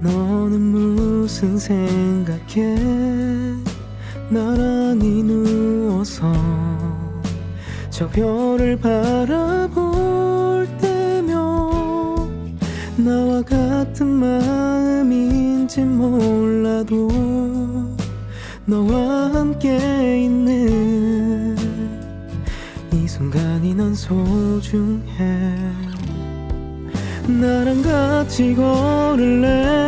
너는 무슨 생각해? 나란히 누워서 저 별을 바라볼 때면 나와 같은 마음인지 몰라도 너와 함께 있는 이 순간이 난 소중해. 나랑 같이 걸을래